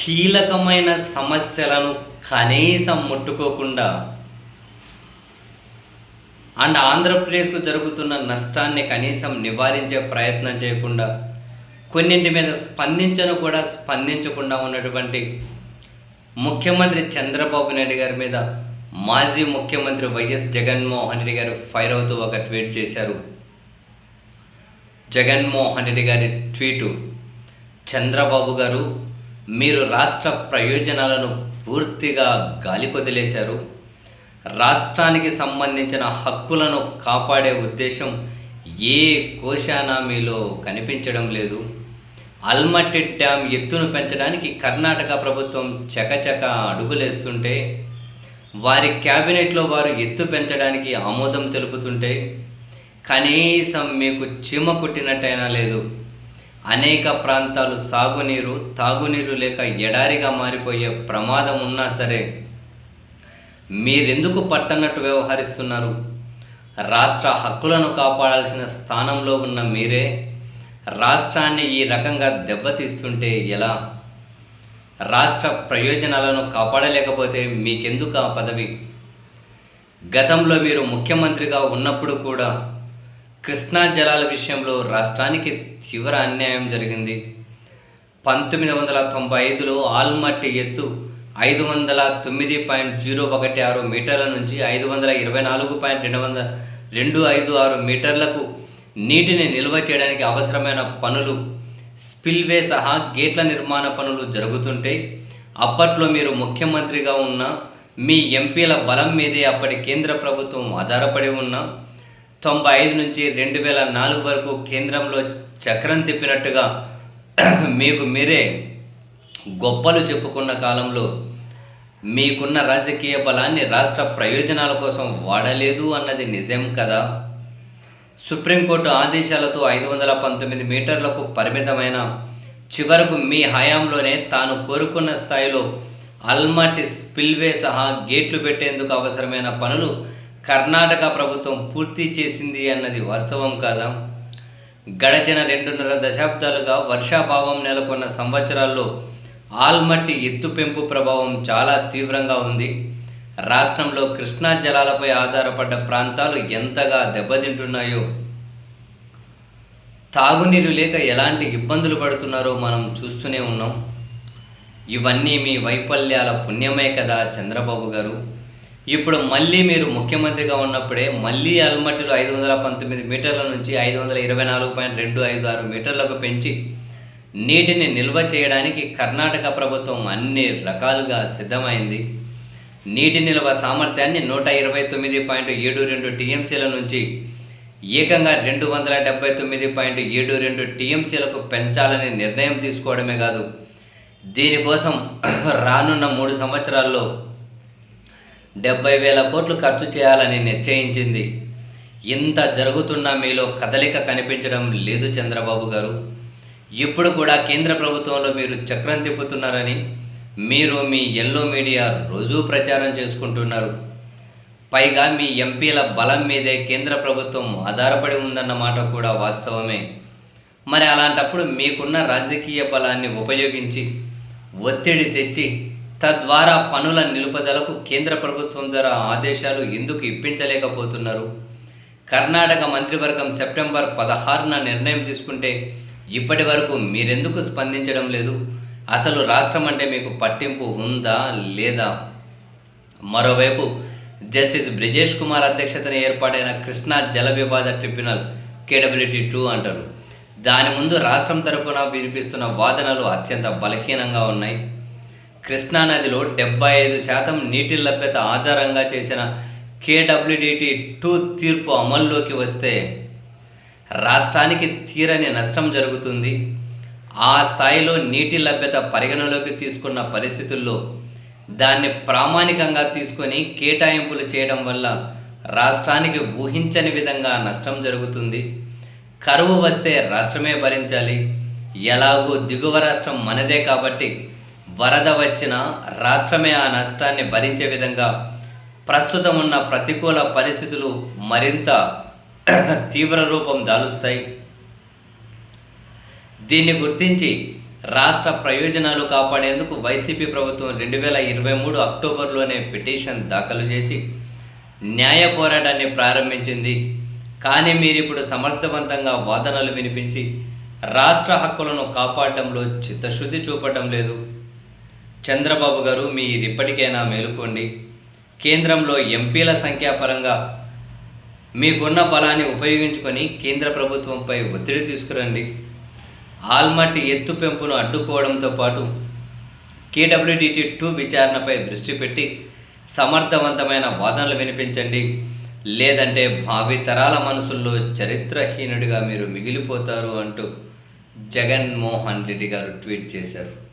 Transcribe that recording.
కీలకమైన సమస్యలను కనీసం ముట్టుకోకుండా అండ్ ఆంధ్రప్రదేశ్కు జరుగుతున్న నష్టాన్ని కనీసం నివారించే ప్రయత్నం చేయకుండా కొన్నింటి మీద స్పందించను కూడా స్పందించకుండా ఉన్నటువంటి ముఖ్యమంత్రి చంద్రబాబు నాయుడు గారి మీద మాజీ ముఖ్యమంత్రి వైఎస్ జగన్మోహన్ రెడ్డి గారు ఫైర్ అవుతూ ఒక ట్వీట్ చేశారు. జగన్మోహన్ రెడ్డి గారి ట్వీటు చంద్రబాబు గారు మీరు రాష్ట్ర ప్రయోజనాలను పూర్తిగా గాలికొదిలేశారు రాష్ట్రానికి సంబంధించిన హక్కులను కాపాడే ఉద్దేశం ఏ కోశానా మీలో కనిపించడం లేదు. అల్మట్టి డ్యామ్ ఎత్తును పెంచడానికి కర్ణాటక ప్రభుత్వం చకచక అడుగులేస్తుంటే వారి క్యాబినెట్లో వారు ఎత్తు పెంచడానికి ఆమోదం తెలుపుతుంటే కనీసం మీకు చీమ కుట్టినట్టయినా లేదు. అనేక ప్రాంతాలు సాగునీరు తాగునీరు లేక ఎడారిగా మారిపోయే ప్రమాదం ఉన్నా సరే మీరెందుకు పట్టనట్టు వ్యవహరిస్తున్నారు? రాష్ట్ర హక్కులను కాపాడాల్సిన స్థానంలో ఉన్న మీరే రాష్ట్రాన్ని ఈ రకంగా దెబ్బతీస్తుంటే ఎలా? రాష్ట్ర ప్రయోజనాలను కాపాడలేకపోతే మీకెందుకు ఆ పదవి? గతంలో మీరు ముఖ్యమంత్రిగా ఉన్నప్పుడు కూడా కృష్ణా జలాల విషయంలో రాష్ట్రానికి తీవ్ర అన్యాయం జరిగింది. పంతొమ్మిది వందల తొంభై ఐదులో ఆల్మట్టి ఎత్తు ఐదు వందల తొమ్మిది పాయింట్ జీరో ఒకటి ఆరు మీటర్ల నుంచి ఐదు వందల ఇరవై నాలుగు పాయింట్ రెండు వందల రెండు ఐదు ఆరు మీటర్లకు నీటిని నిల్వ చేయడానికి అవసరమైన పనులు స్పిల్వే సహా గేట్ల నిర్మాణ పనులు జరుగుతుంటే అప్పట్లో మీరు ముఖ్యమంత్రిగా ఉన్న మీ ఎంపీల బలం మీదే అప్పటి కేంద్ర ప్రభుత్వం ఆధారపడి ఉన్న తొంభై ఐదు నుంచి రెండు వేల నాలుగు వరకు కేంద్రంలో చక్రం తిప్పినట్టుగా మీకు మీరే గొప్పలు చెప్పుకున్న కాలంలో మీకున్న రాజకీయ బలాన్ని రాష్ట్ర ప్రయోజనాల కోసం వాడలేదు అన్నది నిజం కదా? సుప్రీంకోర్టు ఆదేశాలతో ఐదు వందల పంతొమ్మిది మీటర్లకు పరిమితమైన చివరకు మీ హయాంలోనే తాను కోరుకున్న స్థాయిలో అల్మాటి స్పిల్వే సహా గేట్లు పెట్టేందుకు అవసరమైన పనులు కర్ణాటక ప్రభుత్వం పూర్తి చేసింది అన్నది వాస్తవం కాదా? గడచిన రెండున్నర దశాబ్దాలుగా వర్షాభావం నెలకొన్న సంవత్సరాల్లో ఆల్మట్టి ఎత్తు పెంపు ప్రభావం చాలా తీవ్రంగా ఉంది. రాష్ట్రంలో కృష్ణా జలాలపై ఆధారపడ్డ ప్రాంతాలు ఎంతగా దెబ్బతింటున్నాయో? తాగునీరు లేక ఎలాంటి ఇబ్బందులు పడుతున్నారో మనం చూస్తూనే ఉన్నాం. ఇవన్నీ మీ వైఫల్యాల పుణ్యమే కదా చంద్రబాబు గారు. ఇప్పుడు మళ్ళీ మీరు ముఖ్యమంత్రిగా ఉన్నప్పుడే మళ్ళీ అల్మట్టిలో ఐదు వందల పంతొమ్మిది మీటర్ల నుంచి ఐదు వందల ఇరవై నాలుగు పాయింట్ రెండు ఐదు ఆరు మీటర్లకు పెంచి నీటిని నిల్వ చేయడానికి కర్ణాటక ప్రభుత్వం అన్ని రకాలుగా సిద్ధమైంది. నీటి నిల్వ సామర్థ్యాన్ని నూట ఇరవై తొమ్మిది పాయింట్ ఏడు రెండు టీఎంసీల నుంచి ఏకంగా రెండు వందల డెబ్బై తొమ్మిది పాయింట్ ఏడు రెండు టీఎంసీలకు పెంచాలని నిర్ణయం తీసుకోవడమే కాదు. దీనికోసం రానున్న మూడు సంవత్సరాల్లో డెబ్బై వేల కోట్లు ఖర్చు చేయాలని నిశ్చయించింది. ఇంత జరుగుతున్నా మీలో కదలిక కనిపించడం లేదు చంద్రబాబు గారు. ఇప్పుడు కూడా కేంద్ర ప్రభుత్వంలో మీరు చక్రం తిప్పుతున్నారని మీరు మీ ఎల్లో మీడియా రోజూ ప్రచారం చేసుకుంటున్నారు. పైగా మీ ఎంపీల బలం మీదే కేంద్ర ప్రభుత్వం ఆధారపడి ఉందన్న మాట కూడా వాస్తవమే. మరి అలాంటప్పుడు మీకున్న రాజకీయ బలాన్ని ఉపయోగించి ఒత్తిడి తెచ్చి తద్వారా పనుల నిలుపుదలకు కేంద్ర ప్రభుత్వం ద్వారా ఆదేశాలు ఎందుకు ఇప్పించలేకపోతున్నారు? కర్ణాటక మంత్రివర్గం సెప్టెంబర్ పదహారున నిర్ణయం తీసుకుంటే ఇప్పటి వరకు మీరెందుకు స్పందించడం లేదు? అసలు రాష్ట్రం అంటే మీకు పట్టింపు ఉందా లేదా? మరోవైపు జస్టిస్ బ్రిజేష్ కుమార్ అధ్యక్షతన ఏర్పాటైన కృష్ణా జల వివాద ట్రిబ్యునల్ కేడబిలిటీ టూ అంటారు. దాని ముందు రాష్ట్రం తరపున వినిపిస్తున్న వాదనలు అత్యంత బలహీనంగా ఉన్నాయి. కృష్ణానదిలో డెబ్బై ఐదు శాతం నీటి లభ్యత ఆధారంగా చేసిన కేడబ్ల్యూడిటి టూ తీర్పు అమల్లోకి వస్తే రాష్ట్రానికి తీరని నష్టం జరుగుతుంది. ఆ స్థాయిలో నీటి లభ్యత పరిగణలోకి తీసుకున్న పరిస్థితుల్లో దాన్ని ప్రామాణికంగా తీసుకొని కేటాయింపులు చేయడం వల్ల రాష్ట్రానికి ఊహించని విధంగా నష్టం జరుగుతుంది. కరువు వస్తే రాష్ట్రమే భరించాలి. ఎలాగో దిగువ రాష్ట్రం మనదే కాబట్టి వరద వచ్చిన రాష్ట్రమే ఆ నష్టాన్ని భరించే విధంగా ప్రస్తుతం ఉన్న ప్రతికూల పరిస్థితులు మరింత తీవ్ర రూపం దాలుస్తాయి. దీన్ని గుర్తించి రాష్ట్ర ప్రయోజనాలు కాపాడేందుకు వైసీపీ ప్రభుత్వం రెండు వేల ఇరవై మూడు అక్టోబర్లోనే పిటిషన్ దాఖలు చేసి న్యాయ పోరాటాన్ని ప్రారంభించింది. కానీ మీరిప్పుడు సమర్థవంతంగా వాదనలు వినిపించి రాష్ట్ర హక్కులను కాపాడడంలో చిత్తశుద్ధి చూపడం లేదు. చంద్రబాబు గారు మీరు ఇప్పటికైనా మేలుకోండి. కేంద్రంలో ఎంపీల సంఖ్యాపరంగా మీకున్న బలాన్ని ఉపయోగించుకొని కేంద్ర ప్రభుత్వంపై ఒత్తిడి తీసుకురండి. ఆల్మట్టి ఎత్తు పెంపును అడ్డుకోవడంతో పాటు కేడబ్ల్యూడిటి టూ విచారణపై దృష్టి పెట్టి సమర్థవంతమైన వాదనలు వినిపించండి. లేదంటే భావి తరాల మనసుల్లో చరిత్రహీనుడిగా మీరు మిగిలిపోతారు అంటూ జగన్మోహన్ రెడ్డి గారు ట్వీట్ చేశారు.